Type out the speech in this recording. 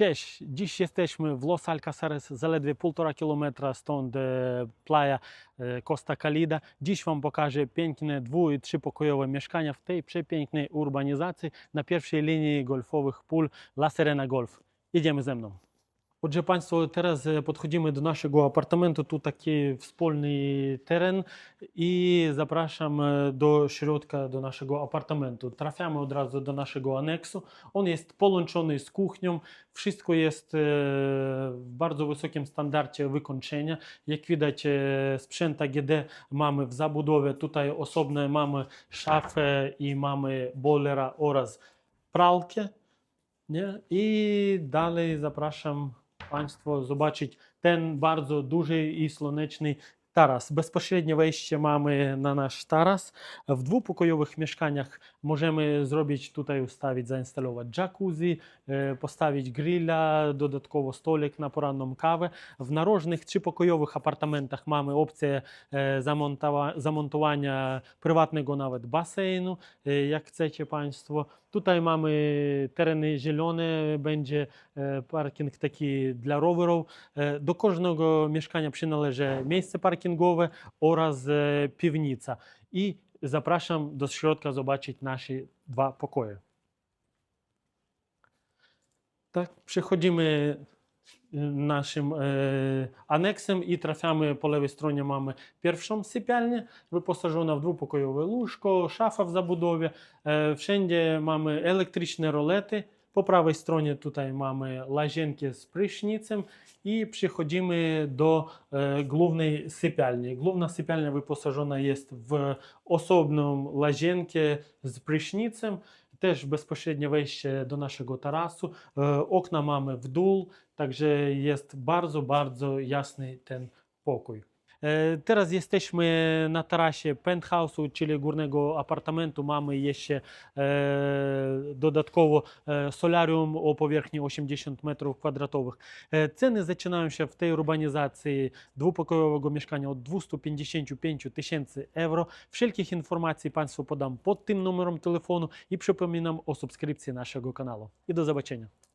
Cześć, dziś jesteśmy w Los Alcaceres, zaledwie 1,5 kilometra stąd e, playa e, Costa Calida. Dziś Wam pokażę piękne dwu- i trzypokojowe mieszkania w tej przepięknej urbanizacji na pierwszej linii golfowych pól La Serena Golf. Jedziemy ze mną. Отже, панство, teraz e, podchodzimy do naszego apartamentu. Tu taki wspólny teren i zapraszam e, do środka, do naszego apartamentu. Trafiamy od razu do naszego aneksu. On jest połączony z kuchnią. Wszystko jest e, w bardzo wysokim standardzie wykończenia. Jak widać, e, sprzęt AGD mamy w zabudowie. Tutaj osobne mamy szafę i mamy boilera oraz pralkę. Nie? I dalej zapraszam Państwo zobaczyć ten bardzo duży i słoneczny Тарас. Безпосередньо вище мами на наш тарас. В двупокойових мішканнях можемо зробити тут уставити, заінсталювати джакузі, е, поставити гриля, додатково столик на поранному кави. В нарожних чи покойових апартаментах маємо опцію е, замонтування приватного навіть басейну, е, як chcecie панство. Тут mamy tereny zielone, będzie parking taki dla rowerów. Do każdego mieszkania przynależy miejsce parkingowe e, piwnica. I zapraszam do środka zobaczyć nasze dwa pokoje. Tak, przechodzimy e, naszym e, aneksem i trafiamy po lewej stronie mamy pierwszą sypialnię, wyposażona w dwupokojowe łóżko, szafa w zabudowie. E, Wszędzie mamy elektryczne rolety. Po prawej stronie tutaj mamy łazienkę z prysznicem i przechodzimy do e, głównej sypialni. Główna sypialnia wyposażona jest w osobną łazienkę z prysznicem. Też bezpośrednie wejście do naszego tarasu. E, Okna mamy w dół, także jest bardzo, bardzo jasny ten pokój. E, Teraz jesteśmy na tarasie penthouse'u, czyli górnego apartamentu. Mamy jeszcze e, dodatkowo e, solarium o powierzchni 80 m2. E, Ceny zaczynają się w tej urbanizacji dwupokojowego mieszkania od 255 tysięcy euro. Wszelkich informacji Państwu podam pod tym numerem telefonu i przypominam o subskrypcji naszego kanału. I do zobaczenia.